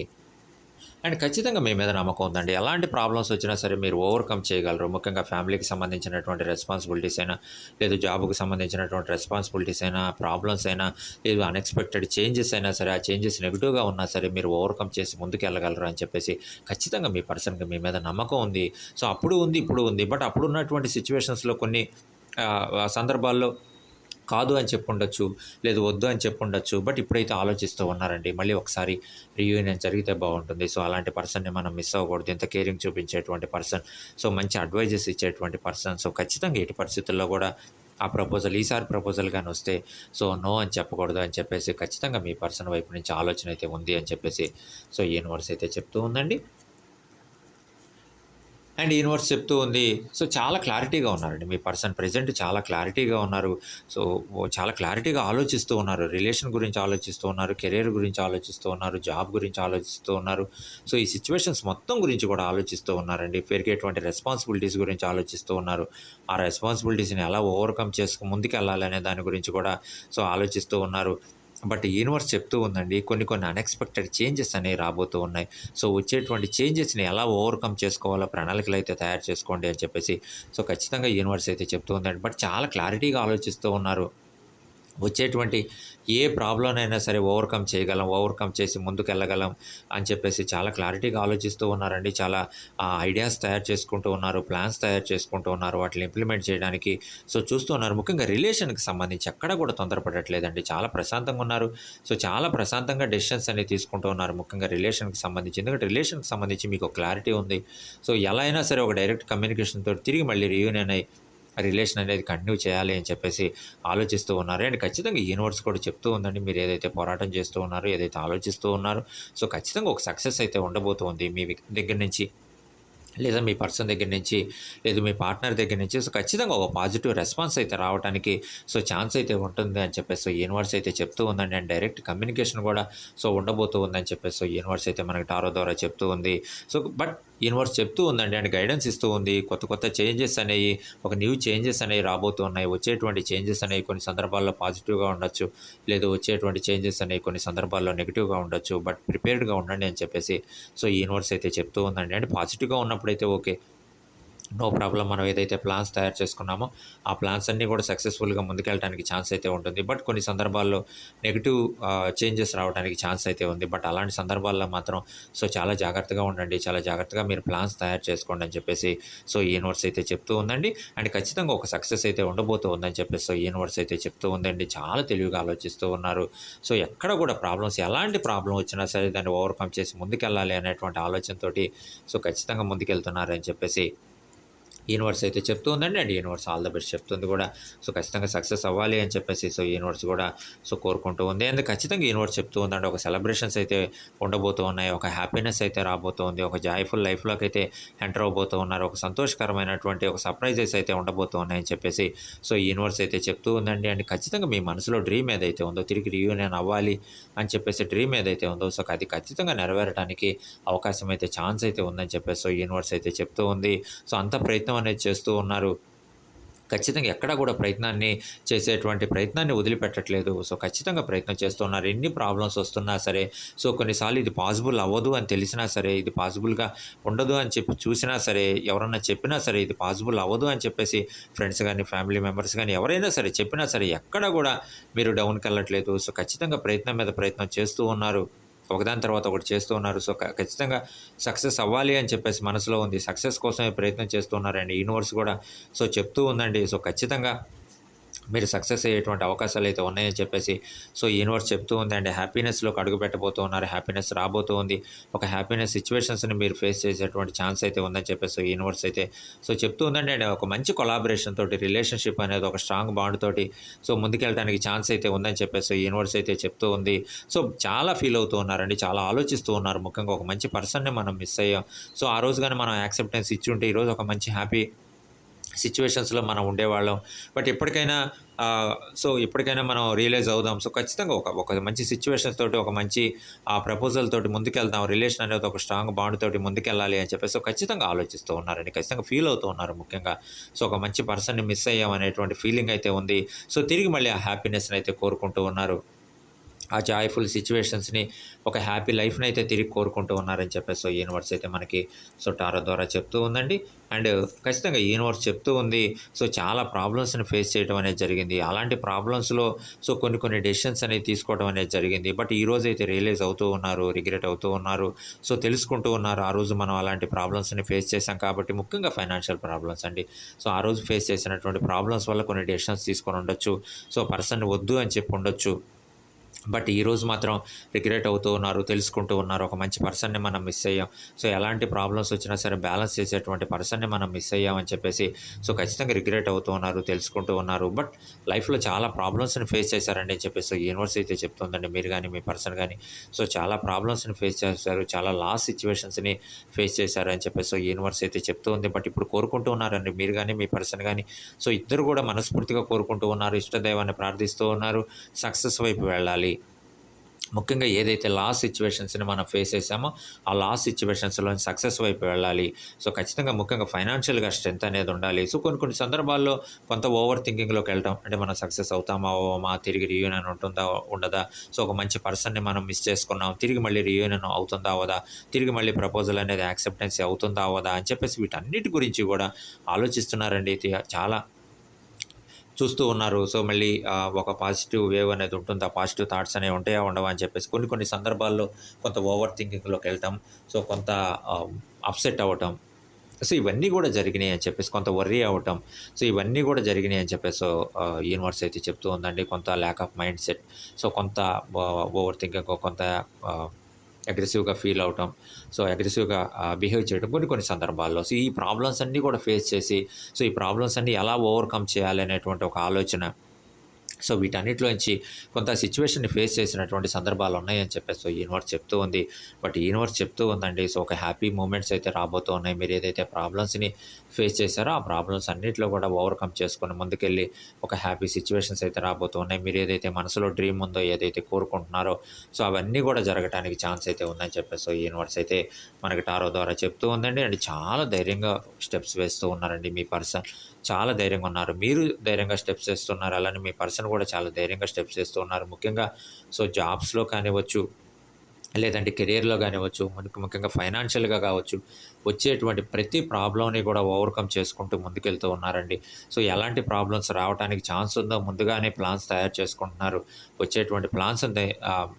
అండ్ ఖచ్చితంగా మీ మీద నమ్మకం ఉందండి. ఎలాంటి ప్రాబ్లమ్స్ వచ్చినా సరే మీరు ఓవర్కమ్ చేయగలరు. ముఖ్యంగా ఫ్యామిలీకి సంబంధించినటువంటి రెస్పాన్సిబిలిటీస్ అయినా లేదు జాబ్కి సంబంధించినటువంటి రెస్పాన్సిబిలిటీస్ అయినా ప్రాబ్లమ్స్ అయినా లేదు అన్ఎక్స్పెక్టెడ్ చేంజెస్ అయినా సరే ఆ చేంజెస్ నెగిటివ్గా ఉన్నా సరే మీరు ఓవర్కమ్ చేసి ముందుకు వెళ్ళగలరు అని చెప్పేసి ఖచ్చితంగా మీ పర్సన్కి మీ మీద నమ్మకం ఉంది. సో అప్పుడు ఉంది ఇప్పుడు ఉంది. బట్ అప్పుడు ఉన్నటువంటి సిచ్యువేషన్స్లో కొన్ని సందర్భాల్లో కాదు అని చెప్పుండొచ్చు లేదు వద్దు అని చెప్పుండొచ్చు బట్ ఇప్పుడైతే ఆలోచిస్తూ ఉన్నారండి. మళ్ళీ ఒకసారి రీయూనియన్ జరిగితే బాగుంటుంది. సో అలాంటి పర్సన్ని మనం మిస్ అవ్వకూడదు. ఎంత కేరింగ్ చూపించేటువంటి పర్సన్ సో మంచి అడ్వైజెస్ ఇచ్చేటువంటి పర్సన్. సో ఖచ్చితంగా ఎటు పరిస్థితుల్లో కూడా ఆ ప్రపోజల్ ఈసారి ప్రపోజల్ కానీ వస్తే సో నో అని చెప్పకూడదు అని చెప్పేసి ఖచ్చితంగా మీ పర్సన్ వైపు నుంచి ఆలోచన అయితే ఉంది అని చెప్పేసి సో యూనివర్స్ అయితే చెప్తూ ఉందండి. అండ్ యూనివర్స్ చెప్తూ ఉంది. సో చాలా క్లారిటీగా ఉన్నారండి. మీ పర్సన్ ప్రజెంట్ చాలా క్లారిటీగా ఉన్నారు. సో చాలా క్లారిటీగా ఆలోచిస్తూ ఉన్నారు. రిలేషన్ గురించి ఆలోచిస్తూ ఉన్నారు. కెరీర్ గురించి ఆలోచిస్తూ ఉన్నారు. జాబ్ గురించి ఆలోచిస్తూ ఉన్నారు. సో ఈ సిచ్యువేషన్స్ మొత్తం గురించి కూడా ఆలోచిస్తూ ఉన్నారండి. పెరిగేటువంటి రెస్పాన్సిబిలిటీస్ గురించి ఆలోచిస్తూ ఉన్నారు. ఆ రెస్పాన్సిబిలిటీస్ని ఎలా ఓవర్కమ్ చేసుకు ముందుకు వెళ్ళాలి అనే దాని గురించి కూడా సో ఆలోచిస్తూ ఉన్నారు. బట్ యూనివర్స్ చెప్తూ ఉందండి కొన్ని కొన్ని అన్ఎక్స్పెక్టెడ్ చేంజెస్ అనేవి రాబోతూ ఉన్నాయి. సో వచ్చేటువంటి చేంజెస్ని ఎలా ఓవర్కమ్ చేసుకోవాలో ప్రణాళికలు అయితే తయారు చేసుకోండి అని చెప్పేసి సో ఖచ్చితంగా యూనివర్స్ అయితే చెప్తూ ఉందండి. బట్ చాలా క్లారిటీగా ఆలోచిస్తూ ఉన్నారు వచ్చేటువంటి ఏ ప్రాబ్లంనైనా సరే ఓవర్కమ్ చేయగలం ఓవర్కమ్ చేసి ముందుకు వెళ్ళగలం అని చెప్పేసి చాలా క్లారిటీగా ఆలోచిస్తూ ఉన్నారండి. చాలా ఐడియాస్ తయారు చేసుకుంటూ ఉన్నారు ప్లాన్స్ తయారు చేసుకుంటూ ఉన్నారు వాటిని ఇంప్లిమెంట్ చేయడానికి. సో చూస్తూ ఉన్నారు. ముఖ్యంగా రిలేషన్కి సంబంధించి ఎక్కడ కూడా తొందరపడట్లేదండి. చాలా ప్రశాంతంగా ఉన్నారు. సో చాలా ప్రశాంతంగా డెసిషన్స్ అనేవి తీసుకుంటూ ఉన్నారు. ముఖ్యంగా రిలేషన్కి సంబంధించి. ఎందుకంటే రిలేషన్కి సంబంధించి మీకు ఒక క్లారిటీ ఉంది. సో ఎలా అయినా సరే ఒక డైరెక్ట్ కమ్యూనికేషన్తో తిరిగి మళ్ళీ రీయూనియన్ అయ్యి రిలేషన్ అనేది కంటిన్యూ చేయాలి అని చెప్పేసి ఆలోచిస్తూ ఉన్నారు. అండ్ ఖచ్చితంగా యూనివర్స్ కూడా చెప్తూ ఉందండి. మీరు ఏదైతే పోరాటం చేస్తూ ఉన్నారో ఏదైతే ఆలోచిస్తూ ఉన్నారో సో ఖచ్చితంగా ఒక సక్సెస్ అయితే ఉండబోతుంది మీ దగ్గర నుంచి. లేదా మీ పర్సన్ దగ్గర నుంచి లేదు మీ పార్ట్నర్ దగ్గర నుంచి సో ఖచ్చితంగా ఒక పాజిటివ్ రెస్పాన్స్ అయితే రావడానికి సో ఛాన్స్ అయితే ఉంటుంది అని చెప్పేసి సో యూనివర్స్ అయితే చెప్తూ ఉందండి. అండ్ డైరెక్ట్ కమ్యూనికేషన్ కూడా సో ఉండబోతూ ఉందని చెప్పేసి సో యూనివర్స్ అయితే మనకి టారో ద్వారా చెప్తూ ఉంది. సో బట్ యూనివర్స్ చెప్తూ ఉందండి అండ్ గైడెన్స్ ఇస్తూ ఉంది. కొత్త కొత్త చేంజెస్ అనేవి ఒక న్యూ చేంజెస్ అనేవి రాబోతూ ఉన్నాయి. వచ్చేటువంటి చేంజెస్ అనేవి కొన్ని సందర్భాల్లో పాజిటివ్గా ఉండొచ్చు లేదా వచ్చేటువంటి చేంజెస్ అనేవి కొన్ని సందర్భాల్లో నెగిటివ్గా ఉండొచ్చు. బట్ ప్రిపేర్డ్గా ఉండండి అని చెప్పేసి సో యూనివర్స్ అయితే చెప్తూ ఉందండి. అండ్ పాజిటివ్గా అప్పుడైతే ఓకే. No problem. మనం ఏదైతే ప్లాన్స్ తయారు చేసుకున్నామో ఆ ప్లాన్స్ అన్నీ కూడా సక్సెస్ఫుల్గా ముందుకెళ్ళడానికి ఛాన్స్ అయితే ఉంటుంది. బట్ కొన్ని సందర్భాల్లో నెగిటివ్ చేంజెస్ రావడానికి ఛాన్స్ అయితే ఉంది. బట్ అలాంటి సందర్భాల్లో మాత్రం సో చాలా జాగ్రత్తగా ఉండండి. చాలా జాగ్రత్తగా మీరు ప్లాన్స్ తయారు చేసుకోండి అని చెప్పేసి సో ఈ యూనివర్స్ అయితే చెప్తూ ఉందండి. అండ్ ఖచ్చితంగా ఒక సక్సెస్ అయితే ఉండబోతూ ఉందని చెప్పేసి సో యూనివర్స్ అయితే చెప్తూ ఉందండి. చాలా తెలివిగా ఆలోచిస్తూ ఉన్నారు. సో ఎక్కడ కూడా ప్రాబ్లమ్స్ ఎలాంటి ప్రాబ్లం వచ్చినా సరే దాన్ని ఓవర్కమ్ చేసి ముందుకెళ్ళాలి అనేటువంటి ఆలోచనతోటి సో ఖచ్చితంగా ముందుకెళ్తున్నారు అని చెప్పేసి యూనివర్స్ అయితే చెప్తూ ఉందండి. And universe all the best చెప్తుంది కూడా. సో ఖచ్చితంగా సక్సెస్ అవ్వాలి అని చెప్పేసి సో యూనివర్స్ కూడా సో కోరుకుంటూ ఉంది. అండ్ ఖచ్చితంగా యూనివర్స్ చెప్తూ ఉందండి. ఒక సెలబ్రేషన్స్ అయితే ఉండబోతూ ఉన్నాయి. ఒక హ్యాపీనెస్ అయితే రాబోతుంది ఒక జాయ్ఫుల్ లైఫ్లోకి అయితే ఎంటర్ అవబోతూ ఉన్నారు. ఒక సంతోషకరమైనటువంటి ఒక సర్ప్రైజెస్ అయితే ఉండబోతూ ఉన్నాయని చెప్పేసి సో యూనివర్స్ అయితే చెప్తూ ఉందండి. అండ్ ఖచ్చితంగా మీ మనసులో డ్రీమ్ ఏదైతే ఉందో తిరిగి రీయూనియన్ అవ్వాలి అని చెప్పేసి డ్రీమ్ ఏదైతే ఉందో సో అది ఖచ్చితంగా నెరవేరడానికి అవకాశం అయితే ఛాన్స్ అయితే ఉందని చెప్పేసి సో యూనివర్స్ అయితే చెప్తూ ఉంది. సో అంత ప్రయత్నం అనేది చేస్తూ ఉన్నారు. ఖచ్చితంగా ఎక్కడా కూడా ప్రయత్నాన్ని చేసేటువంటి ప్రయత్నాన్ని వదిలిపెట్టట్లేదు. సో ఖచ్చితంగా ప్రయత్నం చేస్తున్నారు ఎన్ని ప్రాబ్లమ్స్ వస్తున్నా సరే సో కొన్నిసార్లు ఇది పాసిబుల్ అవ్వదు అని తెలిసినా సరే ఇది పాసిబుల్గా ఉండదు అని చెప్పి చూసినా సరే ఎవరన్నా చెప్పినా సరే ఇది పాసిబుల్ అవ్వదు అని చెప్పేసి ఫ్రెండ్స్ కానీ ఫ్యామిలీ మెంబర్స్ కానీ ఎవరైనా సరే చెప్పినా సరే ఎక్కడ కూడా మీరు డౌన్కి వెళ్ళట్లేదు. సో ఖచ్చితంగా ప్రయత్నం మీద ప్రయత్నం చేస్తూ ఉన్నారు. ఒకదాని తర్వాత ఒకటి చేస్తూ ఉన్నారు. సో క- ఖచ్చితంగా సక్సెస్ అవ్వాలి అని చెప్పేసి మనసులో ఉంది. సక్సెస్ కోసమే ప్రయత్నం చేస్తూ ఉన్నారండి. యూనివర్స్ కూడా సో చెప్తూ ఉందండి. సో ఖచ్చితంగా మీరు సక్సెస్ అయ్యేటువంటి అవకాశాలు అయితే ఉన్నాయని చెప్పేసి సో యూనివర్స్ చెప్తూ ఉంది. అండి హ్యాపీనెస్లోకి అడుగు పెట్టబోతూ ఉన్నారు. హ్యాపీనెస్ రాబోతూ ఉంది. ఒక హ్యాపీనెస్ సిచ్యువేషన్స్ని మీరు ఫేస్ చేసేటువంటి ఛాన్స్ అయితే ఉందని చెప్పేసి సో యూనివర్స్ అయితే సో చెప్తూ ఉందండి అండి ఒక మంచి కొలాబరేషన్ తోటి రిలేషన్షిప్ అనేది ఒక స్ట్రాంగ్ బాండ్ తోటి సో ముందుకెళ్ళడానికి ఛాన్స్ అయితే ఉందని చెప్పేసి యూనివర్స్ అయితే చెప్తూ ఉంది. సో చాలా ఫీల్ అవుతూ ఉన్నారండి. చాలా ఆలోచిస్తూ ఉన్నారు. ముఖ్యంగా ఒక మంచి పర్సన్ని మనం మిస్ అయ్యాం. సో ఆ రోజు కానీ మనం యాక్సెప్టెన్స్ ఇచ్చి ఉంటే ఈరోజు ఒక మంచి హ్యాపీ సిచ్యువేషన్స్లో మనం ఉండేవాళ్ళం. బట్ ఎప్పటికైనా సో ఎప్పటికైనా మనం రియలైజ్ అవుదాం. సో ఖచ్చితంగా ఒక ఒక మంచి సిచ్యువేషన్ తోటి ఒక మంచి ఆ ప్రపోజల్ తోటి ముందుకెళ్దాం. రిలేషన్ అనేది ఒక స్ట్రాంగ్ బాండ్ తోటి ముందుకెళ్ళాలి అని చెప్పేసి సో ఖచ్చితంగా ఆలోచిస్తూ ఉన్నారండి. ఖచ్చితంగా ఫీల్ అవుతూ ఉన్నారు ముఖ్యంగా. సో ఒక మంచి పర్సన్ని మిస్ అయ్యాం అనేటువంటి ఫీలింగ్ అయితే ఉంది. సో తిరిగి మళ్ళీ ఆ హ్యాపీనెస్ని అయితే కోరుకుంటూ ఉన్నారు. ఆ జాయ్ఫుల్ సిచ్యువేషన్స్ని ఒక హ్యాపీ లైఫ్ని అయితే తిరిగి కోరుకుంటూ ఉన్నారని చెప్పేసి సో యూనివర్స్ అయితే మనకి సో టారో ద్వారా చెప్తూ ఉందండి. అండ్ ఖచ్చితంగా యూనివర్స్ చెప్తూ ఉంది. సో చాలా ప్రాబ్లమ్స్ని ఫేస్ చేయడం అనేది జరిగింది. అలాంటి ప్రాబ్లమ్స్లో సో కొన్ని కొన్ని డెసిషన్స్ అనేవి తీసుకోవడం అనేది జరిగింది. బట్ ఈ రోజు అయితే రియలైజ్ అవుతూ ఉన్నారు రిగ్రెట్ అవుతూ ఉన్నారు. సో తెలుసుకుంటూ ఉన్నారు. ఆ రోజు మనం అలాంటి ప్రాబ్లమ్స్ని ఫేస్ చేసాం కాబట్టి ముఖ్యంగా ఫైనాన్షియల్ ప్రాబ్లమ్స్ అండి. సో ఆ రోజు ఫేస్ చేసినటువంటి ప్రాబ్లమ్స్ వల్ల కొన్ని డెసిషన్స్ తీసుకొని ఉండొచ్చు. సో పర్సన్ వద్దు అని చెప్పి ఉండొచ్చు. బట్ ఈరోజు మాత్రం రిగ్రెట్ అవుతూ ఉన్నారు తెలుసుకుంటూ ఉన్నారు. ఒక మంచి పర్సన్ని మనం మిస్ అయ్యాం. సో ఎలాంటి ప్రాబ్లమ్స్ వచ్చినా సరే బ్యాలెన్స్ చేసేటువంటి పర్సన్ని మనం మిస్ అయ్యామని చెప్పేసి సో ఖచ్చితంగా రిగ్రెట్ అవుతూ ఉన్నారు తెలుసుకుంటూ ఉన్నారు. బట్ లైఫ్లో చాలా ప్రాబ్లమ్స్ని ఫేస్ చేశారండి అని చెప్పేసి యూనివర్స్ అయితే చెప్తుందండి. మీరు కానీ మీ పర్సన్ కానీ సో చాలా ప్రాబ్లమ్స్ని ఫేస్ చేశారు. చాలా లాస్ సిచ్యువేషన్స్ని ఫేస్ చేశారు అని చెప్పేసి యూనివర్స్ అయితే చెప్తూ ఉంది. బట్ ఇప్పుడు కోరుకుంటూ ఉన్నారండి. మీరు కానీ మీ పర్సన్ కానీ సో ఇద్దరు కూడా మనస్ఫూర్తిగా కోరుకుంటూ ఉన్నారు. ఇష్టదైవాన్ని ప్రార్థిస్తూ ఉన్నారు. సక్సెస్ వైపు వెళ్ళాలి. ముఖ్యంగా ఏదైతే లాస్ సిచ్యువేషన్స్ని మనం ఫేస్ చేసామో ఆ లాస్ సిచ్యువేషన్స్లో సక్సెస్ వైపు వెళ్ళాలి. సో ఖచ్చితంగా ముఖ్యంగా ఫైనాన్షియల్గా స్ట్రెంత్ అనేది ఉండాలి. సో కొన్ని కొన్ని సందర్భాల్లో కొంత ఓవర్ థింకింగ్లోకి వెళ్ళటం అంటే మనం సక్సెస్ అవుతామా అవమా తిరిగి రియూనియన్ ఉంటుందా ఉండదా? సో ఒక మంచి పర్సన్ని మనం మిస్ చేసుకున్నాం తిరిగి మళ్ళీ రియూనియన్ అవుతుందా అవదా? తిరిగి మళ్ళీ ప్రపోజల్ అనేది యాక్సెప్టెన్సీ అవుతుందా అవదా? అని చెప్పేసి వీటన్నిటి గురించి కూడా ఆలోచిస్తున్నారండి. చాలా చూస్తూ ఉన్నారు. సో మళ్ళీ ఒక పాజిటివ్ వేవ్ అనేది ఉంటుంది. ఆ పాజిటివ్ థాట్స్ అనేవి ఉంటాయా. ఉండవా అని చెప్పేసి కొన్ని కొన్ని సందర్భాల్లో కొంత ఓవర్ థింకింగ్లోకి వెళ్తాం. సో కొంత అప్సెట్ అవ్వటం. సో ఇవన్నీ కూడా జరిగినాయి అని చెప్పేసి కొంత వర్రీ అవ్వటం. సో ఇవన్నీ కూడా జరిగినాయి అని చెప్పేసి యూనివర్స్ అయితే చెప్తూ ఉందండి. కొంత lack of mind set so కొంత ఓవర్ థింకింగ్ కొంత అగ్రెసివ్గా ఫీల్ అవటం సో అగ్రెసివ్గా బిహేవ్ చేయడం కొన్ని కొన్ని సందర్భాల్లో. సో ఈ ప్రాబ్లమ్స్ అన్నీ కూడా ఫేస్ చేసి సో ఈ ప్రాబ్లమ్స్ అన్నీ ఎలా ఓవర్కమ్ చేయాలి అనేటువంటి ఒక ఆలోచన సో వీటన్నిటిలోంచి కొంత సిచ్యువేషన్ని ఫేస్ చేసినటువంటి సందర్భాలు ఉన్నాయని చెప్పేసి సో యూనివర్స్ చెప్తూ ఉంది. బట్ యూనివర్స్ చెప్తూ ఉందండి. సో ఒక హ్యాపీ మూమెంట్స్ అయితే రాబోతూ ఉన్నాయి. మీరు ఏదైతే ప్రాబ్లమ్స్ని ఫేస్ చేశారో ఆ ప్రాబ్లమ్స్ అన్నింటిలో కూడా ఓవర్కమ్ చేసుకుని ముందుకెళ్ళి ఒక హ్యాపీ సిచ్యువేషన్స్ అయితే రాబోతూ ఉన్నాయి. మీరు ఏదైతే మనసులో డ్రీమ్ ఉందో ఏదైతే కోరుకుంటున్నారో సో అవన్నీ కూడా జరగడానికి ఛాన్స్ అయితే ఉందని చెప్పేసి సో యూనివర్స్ అయితే మనకి టారో ద్వారా చెప్తూ ఉందండి. అండ్ చాలా ధైర్యంగా స్టెప్స్ వేస్తూ ఉన్నారండి మీ పర్సన్ చాలా ధైర్యంగా ఉన్నారు. మీరు ధైర్యంగా స్టెప్స్ వేస్తున్నారు. అలానే మీ పర్సన్ కూడా చాలా ధైర్యంగా స్టెప్స్ వేస్తున్నారు ముఖ్యంగా సో జాబ్స్లో కానివ్వచ్చు లేదంటే కెరియర్లో కానివ్వచ్చు మనకు ముఖ్యంగా ఫైనాన్షియల్గా కావచ్చు వచ్చేటువంటి ప్రతి ప్రాబ్లంని కూడా ఓవర్కమ్ చేసుకుంటూ ముందుకెళ్తూ ఉన్నారండి. సో ఎలాంటి ప్రాబ్లమ్స్ రావడానికి ఛాన్స్ ఉందో ముందుగానే ప్లాన్స్ తయారు చేసుకుంటున్నారు. వచ్చేటువంటి ప్లాన్స్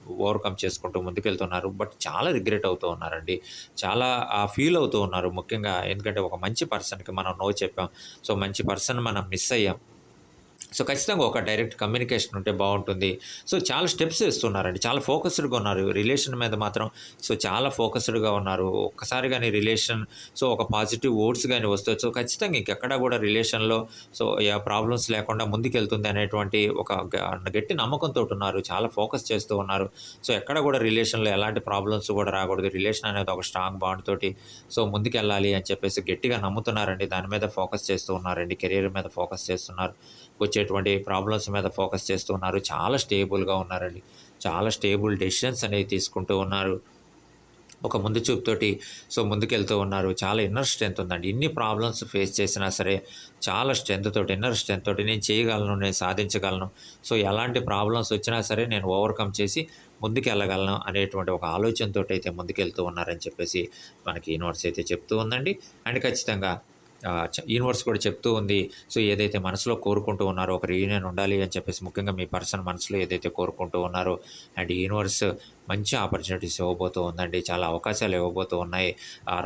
ఓవర్కమ్ చేసుకుంటూ ముందుకెళ్తున్నారు. బట్ చాలా రిగ్రెట్ అవుతూ ఉన్నారండి. చాలా ఫీల్ అవుతూ ఉన్నారు ముఖ్యంగా. ఎందుకంటే ఒక మంచి పర్సన్కి మనం నో చెప్పాం. సో మంచి పర్సన్ మనం మిస్ అయ్యాం. సో ఖచ్చితంగా ఒక డైరెక్ట్ కమ్యూనికేషన్ ఉంటే బాగుంటుంది. సో చాలా స్టెప్స్ ఇస్తున్నారండి చాలా ఫోకస్డ్గా ఉన్నారు. రిలేషన్ మీద మాత్రం సో చాలా ఫోకస్డ్గా ఉన్నారు. ఒక్కసారి కానీ రిలేషన్ సో ఒక పాజిటివ్ ఓట్స్ కానీ వస్తే సో ఖచ్చితంగా ఇంకెక్కడా కూడా రిలేషన్లో సో ఏ ప్రాబ్లమ్స్ లేకుండా ముందుకెళ్తుంది అనేటువంటి ఒక గట్టి నమ్మకంతో ఉన్నారు. చాలా ఫోకస్ చేస్తూ ఉన్నారు. సో ఎక్కడ కూడా రిలేషన్లో ఎలాంటి ప్రాబ్లమ్స్ కూడా రాకూడదు. రిలేషన్ అనేది ఒక స్ట్రాంగ్ బాండ్ తోటి సో ముందుకెళ్ళాలి అని చెప్పేసి గట్టిగా నమ్ముతున్నారండి. దాని మీద ఫోకస్ చేస్తూ ఉన్నారండి. కెరీర్ మీద ఫోకస్ చేస్తున్నారు. వచ్చేటువంటి ప్రాబ్లమ్స్ మీద ఫోకస్ చేస్తూ ఉన్నారు. చాలా స్టేబుల్గా ఉన్నారండి. చాలా స్టేబుల్ డెసిషన్స్ అనేవి తీసుకుంటూ ఉన్నారు. ఒక ముందు చూపుతోటి సో ముందుకెళ్తూ ఉన్నారు. చాలా ఇన్నర్ స్ట్రెంత్ ఉందండి. ఇన్ని ప్రాబ్లమ్స్ ఫేస్ చేసినా సరే చాలా స్ట్రెంత్ తోటి ఇన్నర్ స్ట్రెంత్ తోటి నేను చేయగలను నేను సాధించగలను. సో ఎలాంటి ప్రాబ్లమ్స్ వచ్చినా సరే నేను ఓవర్కమ్ చేసి ముందుకెళ్ళగలను అనేటువంటి ఒక ఆలోచనతో అయితే ముందుకెళ్తూ ఉన్నారని చెప్పేసి మనకి యూనివర్స్ అయితే చెప్తూ ఉందండి. అండ్ ఖచ్చితంగా యూనివర్స్ కూడా చెప్తూ ఉంది. సో ఏదైతే మనసులో కోరుకుంటూ ఉన్నారో ఒక రీయూనియన్ ఉండాలి అని చెప్పేసి ముఖ్యంగా మీ పర్సన్ మనసులో ఏదైతే కోరుకుంటూ ఉన్నారో అండ్ యూనివర్స్ మంచి ఆపర్చునిటీస్ ఇవ్వబోతూ ఉందండి. చాలా అవకాశాలు ఇవ్వబోతూ ఉన్నాయి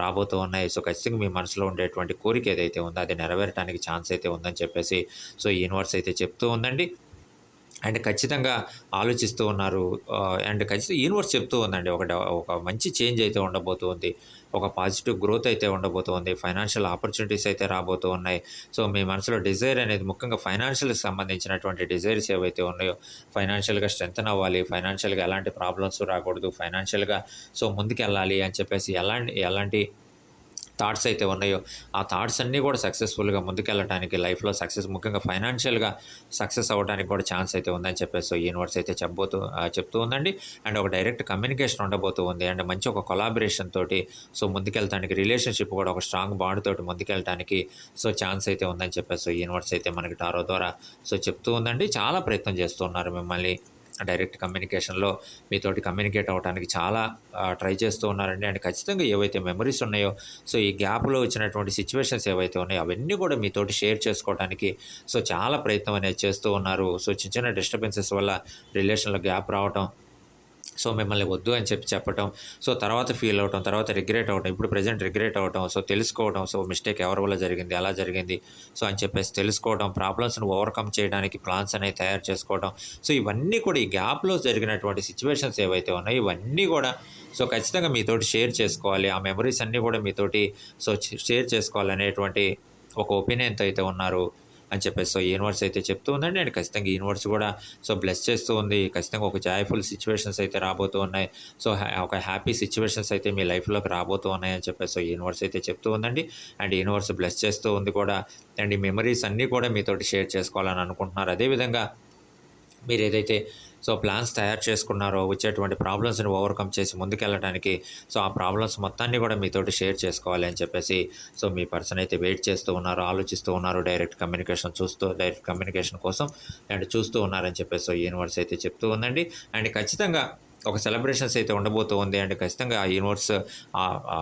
రాబోతూ ఉన్నాయి. సో ఖచ్చితంగా మీ మనసులో ఉండేటువంటి కోరిక ఏదైతే ఉందో అది నెరవేరడానికి ఛాన్స్ అయితే ఉందని చెప్పేసి సో యూనివర్స్ అయితే చెప్తూ ఉందండి. అండ్ ఖచ్చితంగా ఆలోచిస్తూ ఉన్నారు. అండ్ ఖచ్చితంగా యూనివర్స్ చెప్తూ ఉందండి. ఒక ఒక మంచి చేంజ్ అయితే ఉండబోతుంది ఒక పాజిటివ్ గ్రోత్ అయితే ఉండబోతోంది. ఫైనాన్షియల్ ఆపర్చునిటీస్ అయితే రాబోతూ ఉన్నాయి సో మీ మనసులో డిజైర్ అనేది ముఖ్యంగా ఫైనాన్షియల్కి సంబంధించినటువంటి డిజైర్స్ ఏవైతే ఉన్నాయో ఫైనాన్షియల్గా స్ట్రెంగ్ అవ్వాలి ఫైనాన్షియల్గా ఎలాంటి ప్రాబ్లమ్స్ రాకూడదు ఫైనాన్షియల్గా సో ముందుకెళ్ళాలి అని చెప్పేసి ఎలాంటి ఎలాంటి థాట్స్ అయితే ఉన్నాయో ఆ థాట్స్ అన్నీ కూడా సక్సెస్ఫుల్గా ముందుకెళ్ళడానికి లైఫ్లో సక్సెస్ ముఖ్యంగా ఫైనాన్షియల్గా సక్సెస్ అవ్వడానికి కూడా ఛాన్స్ అయితే ఉందని చెప్పేసి యూనివర్స్ అయితే చెప్పబోతూ చెప్తూ ఉందండి. అండ్ ఒక డైరెక్ట్ కమ్యూనికేషన్ ఉండబోతూ ఉంది. అండ్ మంచి ఒక కొలాబరేషన్ తోటి సో ముందుకెళ్ళటానికి రిలేషన్షిప్ కూడా ఒక స్ట్రాంగ్ బాండ్ తోటి ముందుకెళ్ళటానికి సో ఛాన్స్ అయితే ఉందని చెప్పేసి యూనివర్స్ అయితే మనకి టారో ద్వారా సో చెప్తూ ఉందండి. చాలా ప్రయత్నం చేస్తూ ఉన్నారు మిమ్మల్ని. డైరెక్ట్ కమ్యూనికేషన్లో మీతోటి కమ్యూనికేట్ అవ్వడానికి చాలా ట్రై చేస్తూ ఉన్నారండి. అండ్ ఖచ్చితంగా ఏవైతే మెమరీస్ ఉన్నాయో సో ఈ గ్యాప్లో వచ్చినటువంటి సిచ్యువేషన్స్ ఏవైతే ఉన్నాయో అవన్నీ కూడా మీతోటి షేర్ చేసుకోవడానికి సో చాలా ప్రయత్నం అనేది చేస్తూ ఉన్నారు. సో చిన్న చిన్న డిస్టర్బెన్సెస్ వల్ల రిలేషన్లో గ్యాప్ రావటం సో మిమ్మల్ని వద్దు అని చెప్పి చెప్పటం సో తర్వాత ఫీల్ అవటం తర్వాత రిగ్రెట్ అవటం ఇప్పుడు ప్రజెంట్ రిగ్రెట్ అవటం సో తెలుసుకోవడం సో మిస్టేక్ ఎవరి వల్ల జరిగింది ఎలా జరిగింది సో అని చెప్పేసి తెలుసుకోవడం ప్రాబ్లమ్స్ని ఓవర్కమ్ చేయడానికి ప్లాన్స్ అనేవి తయారు చేసుకోవడం సో ఇవన్నీ కూడా ఈ గ్యాప్లో జరిగినటువంటి సిచ్యువేషన్స్ ఏవైతే ఉన్నాయో ఇవన్నీ కూడా సో ఖచ్చితంగా మీతోటి షేర్ చేసుకోవాలి. ఆ మెమరీస్ అన్నీ కూడా మీతోటి సో షేర్ చేసుకోవాలనేటువంటి ఒక ఒపీనియన్తో అయితే ఉన్నారు. అని చెప్పేసి సో యూనివర్స్ అయితే చెప్తూ ఉందండి. అండ్ ఖచ్చితంగా యూనివర్స్ కూడా సో బ్లెస్ చేస్తూ ఉంది. ఖచ్చితంగా ఒక జాయ్ఫుల్ సిచ్యువేషన్స్ అయితే రాబోతూ ఉన్నాయి. సో ఒక హ్యాపీ సిచ్యువేషన్స్ అయితే మీ లైఫ్లోకి రాబోతూ ఉన్నాయని చెప్పేసి సో యూనివర్స్ అయితే చెప్తూ ఉందండి. అండ్ యూనివర్స్ బ్లెస్ చేస్తూ ఉంది కూడా. అండ్ ఈ మెమరీస్ అన్నీ కూడా మీతోటి షేర్ చేసుకోవాలని అనుకుంటున్నారు. అదేవిధంగా మీరు ఏదైతే సో ప్లాన్స్ తయారు చేసుకున్నారో వచ్చేటువంటి ప్రాబ్లమ్స్ని ఓవర్కమ్ చేసి ముందుకెళ్ళడానికి సో ఆ ప్రాబ్లమ్స్ మొత్తాన్ని కూడా మీతోటి షేర్ చేసుకోవాలి అని చెప్పేసి సో మీ పర్సన్ అయితే వెయిట్ చేస్తూ ఉన్నారు ఆలోచిస్తూ ఉన్నారు డైరెక్ట్ కమ్యూనికేషన్ చూస్తూ డైరెక్ట్ కమ్యూనికేషన్ కోసం అండ్ చూస్తూ ఉన్నారని చెప్పేసి సో యూనివర్స్ అయితే చెప్తూ ఉందండి. అండ్ ఖచ్చితంగా ఒక సెలబ్రేషన్స్ అయితే ఉండబోతూ ఉంది. అండ్ ఖచ్చితంగా ఆ యూనివర్స్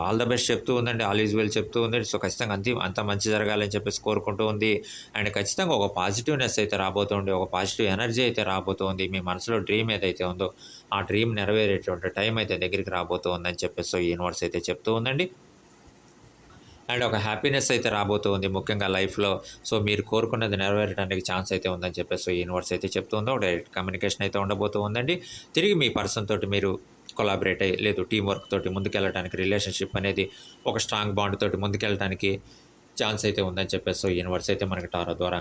ఆల్ ద బెస్ట్ చెప్తూ ఉందండి. ఆల్ ఈజ్ వెల్ చెప్తూ ఉంది. సో ఖచ్చితంగా అంతే అంత మంచి జరగాలని చెప్పేసి కోరుకుంటూ ఉంది. అండ్ ఖచ్చితంగా ఒక పాజిటివ్నెస్ అయితే రాబోతుంది ఒక పాజిటివ్ ఎనర్జీ అయితే రాబోతుంది మీ మనసులో డ్రీమ్ ఏదైతే ఉందో ఆ డ్రీమ్ నెరవేరేటువంటి టైం అయితే దగ్గరికి రాబోతూ ఉందని చెప్పేసి సో యూనివర్స్ అయితే చెప్తూ ఉందండి. అండ్ ఒక హ్యాపీనెస్ అయితే రాబోతుంది ముఖ్యంగా లైఫ్లో సో మీరు కోరుకున్నది నెరవేరడానికి ఛాన్స్ అయితే ఉందని చెప్పేసి యూనివర్స్ అయితే చెప్తుందో. ఒక డైరెక్ట్ కమ్యూనికేషన్ అయితే ఉండబోతూ ఉందండి తిరిగి మీ పర్సన్ తోటి మీరు కొలాబరేట్ అయ్యి లేదు టీం వర్క్ తోటి ముందుకెళ్ళడానికి రిలేషన్షిప్ అనేది ఒక స్ట్రాంగ్ బాండ్ తోటి ముందుకెళ్ళడానికి ఛాన్స్ అయితే ఉందని చెప్పేసి యూనివర్స్ అయితే మనకి టారో ద్వారా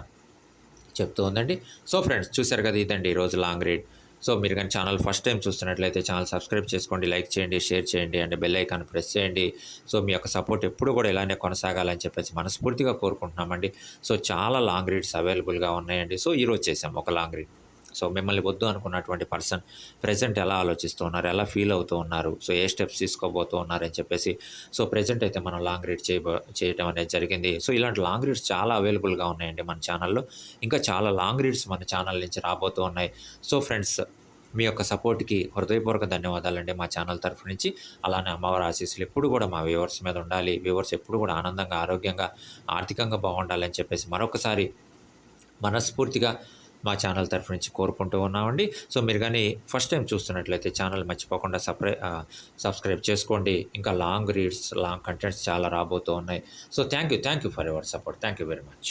చెప్తూ ఉందండి సో ఫ్రెండ్స్ చూశారు కదా ఇదండి ఈరోజు లాంగ్ రీడ్ సో మీరు కానీ ఛానల్ ఫస్ట్ టైం చూస్తున్నట్లయితే ఛానల్ సబ్స్క్రైబ్ చేసుకోండి లైక్ చేయండి షేర్ చేయండి అండ్ బెల్ ఐకాన్ ప్రెస్ చేయండి. సో మీ యొక్క సపోర్ట్ ఎప్పుడు కూడా ఇలానే కొనసాగాలని చెప్పేసి మనస్ఫూర్తిగా కోరుకుంటున్నామండి. సో చాలా లాంగ్ రీడ్స్ అవైలబుల్గా ఉన్నాయండి. సో ఈరోజు చేసాం ఒక లాంగ్ రీడ్. సో మిమ్మల్ని వద్దు అనుకున్నటువంటి పర్సన్ ప్రజెంట్ ఎలా ఆలోచిస్తూ ఉన్నారు ఎలా ఫీల్ అవుతూ ఉన్నారు సో ఏ స్టెప్స్ తీసుకోబోతూ ఉన్నారు అని చెప్పేసి సో ప్రజెంట్ అయితే మనం లాంగ్ రీడ్ చేయబో చేయడం అనేది జరిగింది. సో ఇలాంటి లాంగ్ రీడ్స్ చాలా అవైలబుల్గా ఉన్నాయండి మన ఛానల్లో. ఇంకా చాలా లాంగ్ రీడ్స్ మన ఛానల్ నుంచి రాబోతూ ఉన్నాయి. సో ఫ్రెండ్స్ మీ యొక్క సపోర్ట్కి హృదయపూర్వక ధన్యవాదాలండి మా ఛానల్ తరఫు నుంచి. అలానే అమ్మవారి ఆశీస్సులు ఎప్పుడు కూడా మా వ్యూవర్స్ మీద ఉండాలి. వ్యూవర్స్ ఎప్పుడు కూడా ఆనందంగా ఆరోగ్యంగా ఆర్థికంగా బాగుండాలని చెప్పేసి మరొకసారి మనస్ఫూర్తిగా మా ఛానల్ తరఫు నుంచి కోరుకుంటూ ఉన్నామండి. సో మీరు కానీ ఫస్ట్ టైం చూస్తున్నట్లయితే ఛానల్ మర్చిపోకుండా సపరే సబ్స్క్రైబ్ చేసుకోండి. ఇంకా లాంగ్ రీడ్స్ లాంగ్ కంటెంట్స్ చాలా రాబోతూ ఉన్నాయి. So thank you thank you for your support. Thank you very much.